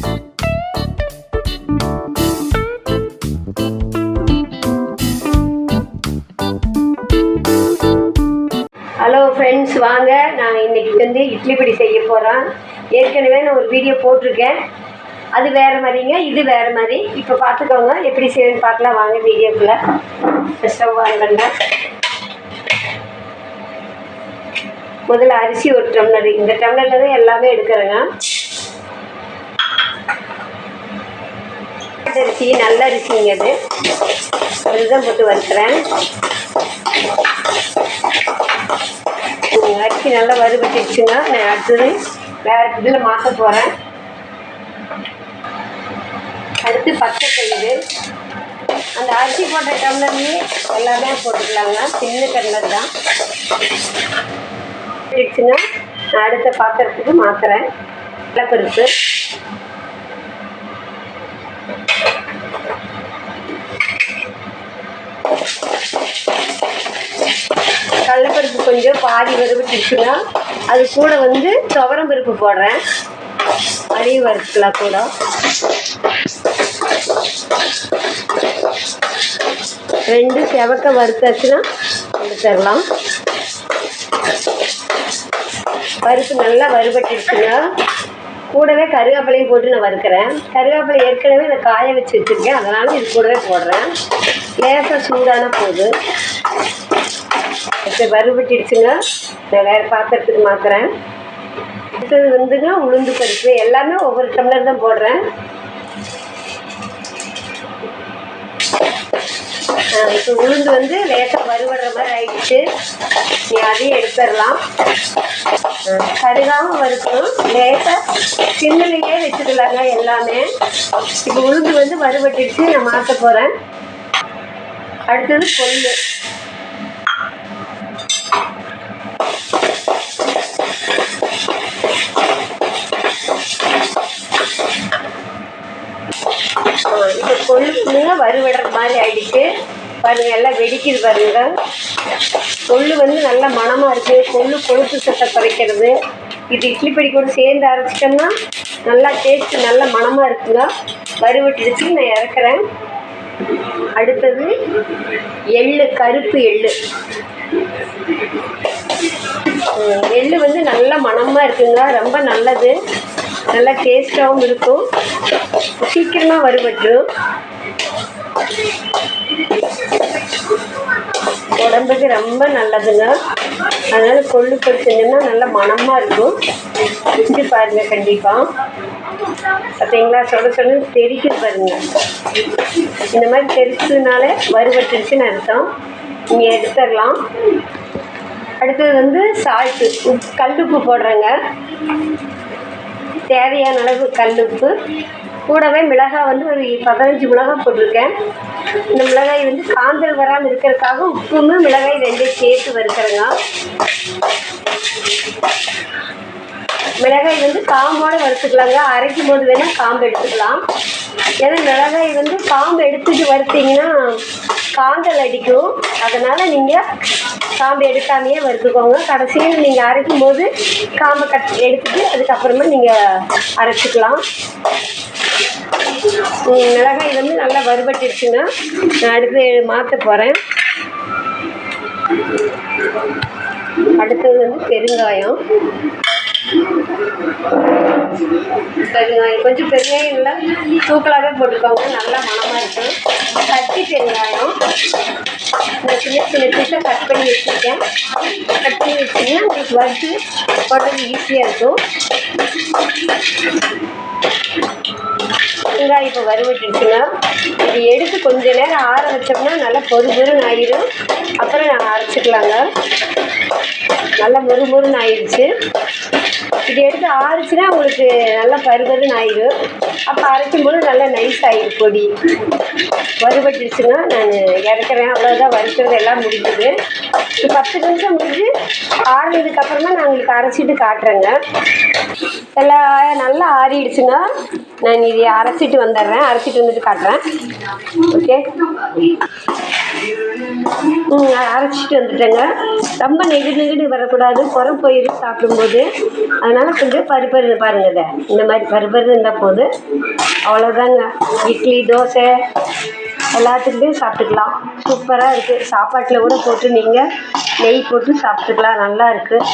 Hello friends வாங்க. நான் இன்னைக்கு வந்து இட்லி பொடி செய்ய போகிறோம் ஏற்கனவே நான் ஒரு வீடியோ போட்டிருக்கேன். அது வேறு மாதிரிங்க இது வேறு மாதிரி. இப்போ பார்த்துக்கோங்க. எப்படி செய்யணும்னு பார்க்கலாம். வாங்க வீடியோக்குள்ளே. ஸ்டவ் வாங்கണ്ട முதல்ல அரிசி ஒரு டம்ளர் இந்த டம்ளரில் தான் எல்லாமே எடுக்கிறேங்க. அரிசி நல்ல அரிசிங்க அது அதுதான் போட்டு வறுக்கிறேன். அரிசி நல்லா வறுபட்டுச்சுங்க நான் அடுத்தது வேறு இதில் மாற்ற போகிறேன் அடுத்து பச்சை பயிறு அந்த அரிசி போட்ட டம்ளர்லேயே எல்லாமே போட்டுக்கலாங்க. சின்ன டம்ளர் தான். நான் அடுத்த பாத்திரத்துக்கு மாற்றுறேன் கடலப்பருப்பு கடலப்பருப்பு கொஞ்சம் பாதி வறுபட்டுச்சுன்னா அது கூட வந்து துவரம் பருப்பு போடுறேன். அடி வறுக்கலாம் கூட. ரெண்டு செவக்க வறுத்தாச்சுன்னா எடுத்துடலாம் பருப்பு நல்லா வறுபட்டுருச்சுன்னா கூடவே கருவேப்பிலையும் போட்டு நான் வறுக்கிறேன். கருவேப்பிலை ஏற்கனவே நான் காய வச்சு வச்சுருக்கேன். அதனால் இது கூடவே போடுறேன். லேசாக சூடான போது. இப்போ வறுபட்டுடுச்சுங்க. நான் வேறு பாத்திரத்துக்கு மாற்றுறேன் அடுத்தது வந்துங்க உளுந்து பருப்பு. எல்லாமே ஒவ்வொரு டம்ளர் தான் போடுறேன். இப்போ உளுந்து வந்து லேசாக வறுவடுற மாதிரி ஆயிடுச்சு. நீ அதையும் எடுத்துடலாம். கருகாமல் வறுக்கணும். லேசாக சின்னலையே வச்சுக்கலாங்க எல்லாமே. இப்போ உளுந்து வந்து வறுபட்டுடுச்சு நான் மாற்ற போகிறேன் அடுத்தது கொள்ளு. இப்போ கொள்ளுங்க வறுவிடுற மாதிரி ஆயிடுச்சு. பாருங்க எல்லாம் வெடிக்குது பாருங்க. கொள்ளு வந்து நல்ல மணமாக இருக்குது கொள்ளு கொழுப்பு சட்டை குறைக்கிறது. இது இட்லி பொடி கூட சேர்ந்து அரைச்சிட்டோம்னா நல்லா டேஸ்ட்டு நல்ல மணமாக இருக்குங்க. வறுவிட்டுடுச்சு நான் இறக்குறேன். அடுத்தது எள்ளு கருப்பு எள்ளு. எள்ளு வந்து நல்ல மணமாக இருக்குங்க. ரொம்ப நல்லது. நல்லா டேஸ்ட்டாகவும் இருக்கும். சீக்கிரமாக வருபட்டும் உடம்புக்கு ரொம்ப நல்லதுங்க. அதனால் கொள்ளு செஞ்சோம்னா நல்லா மனமாக இருக்கும். செஞ்சு பாருங்க கண்டிப்பாக பார்த்தீங்களா சொல்ல சொல்ல தெரிக்குது பாருங்க. இந்த மாதிரி தெரிச்சதுனால வறுபட்டுருச்சுன்னு அர்த்தம். நீங்கள் எடுத்துடலாம். அடுத்தது வந்து சால்ட்டு. உப் கல்லுப்பு போடுறேங்க. தேவையான அளவு கல்லுப்பு. கூடவே மிளகாய் வந்து ஒரு பதினஞ்சு மிளகாய் போட்டிருக்கேன். இந்த மிளகாய் வந்து காந்தல் வராமல் இருக்கிறதுக்காக உப்புமே மிளகாய் ரெண்டையும் சேர்த்து வறுக்கிறேங்க. மிளகாய் வந்து காம்போட வறுத்துக்கலாங்க. அரைக்கும் போது வேணால் காம்பு எடுத்துக்கலாம். ஏன்னா மிளகாய் வந்து காம்பு எடுத்துட்டு வறுத்தீங்கன்னா காந்தல் அடிக்கும் அதனால் நீங்கள் காம்பு எடுக்காமையே வறுத்துக்கோங்க. கடைசியில் நீங்கள் அரைக்கும் போது காம்பை கட் எடுத்துட்டு அதுக்கப்புறமா நீங்கள் அரைச்சிக்கலாம். மிளகாய் வந்து நல்லா வறுபட்டுருச்சுன்னா நான் அடுத்து மாற்ற போகிறேன் அடுத்தது வந்து பெருங்காயம். பெருங்காயம் கொஞ்சம் பெருங்காயம் இல்லை தூக்கலாகவே போட்டுக்கோங்க நல்லா மனமாக இருக்கும் கட்டி பெருங்காயம் நான் சின்ன சின்ன பீஸாக கட் பண்ணி வச்சுருக்கேன். கட் பண்ணி வச்சிங்கன்னா உங்களுக்கு வறுத்து போடுறது ஈஸியாக இருக்கும். வெங்காயம் இப்போ வறுவிட்டுருச்சுன்னா இது எடுத்து கொஞ்ச நேரம் ஆற வச்சோம்னா நல்லா பொறு பொருன்னு ஆயிடும் அப்புறம் நாங்கள் அரைச்சிக்கலாங்க. நல்லா மொறு மொறுன்னு ஆயிடுச்சு. இது எடுத்து ஆறுச்சுன்னா உங்களுக்கு நல்லா பருபருன்னு ஆயிடும். அப்போ அரைக்கும் போது நல்லா நைஸ் ஆயிடும் பொடி. வறுபட்டுருச்சுன்னா நான் இறக்குறேன். அவ்வளோதான் வறுக்கிறது எல்லாம் முடிஞ்சுது. பத்து நிமிஷம் முடிஞ்சு ஆறுனதுக்கு அப்புறமா நான் உங்களுக்கு அரைச்சிட்டு காட்டுறேங்க. எல்லாம் நல்லா ஆறிடுச்சுங்க நான் இதை அரைச்சிட்டு வந்துடுறேன். அரைச்சிட்டு வந்துட்டு காட்டுறேன். ஓகே? ம் அரைச்சிட்டு வந்துட்டேங்க. ரொம்ப நெகு நெகுடு வரக்கூடாது. சாப்பிடக்கூடாது புறம் போயிடும் சாப்பிடும்போது. அதனால் கொஞ்சம் பருப்பரு பாருங்க இதை. இந்த மாதிரி பருப்பரு இருந்தால் போதும். அவ்வளோதாங்க இட்லி தோசை எல்லாத்துக்குமே சாப்பிட்டுக்கலாம். சூப்பராக இருக்குது சாப்பாட்டில் கூட போட்டு நீங்கள் நெய் போட்டு சாப்பிட்டுக்கலாம். நல்லா இருக்குது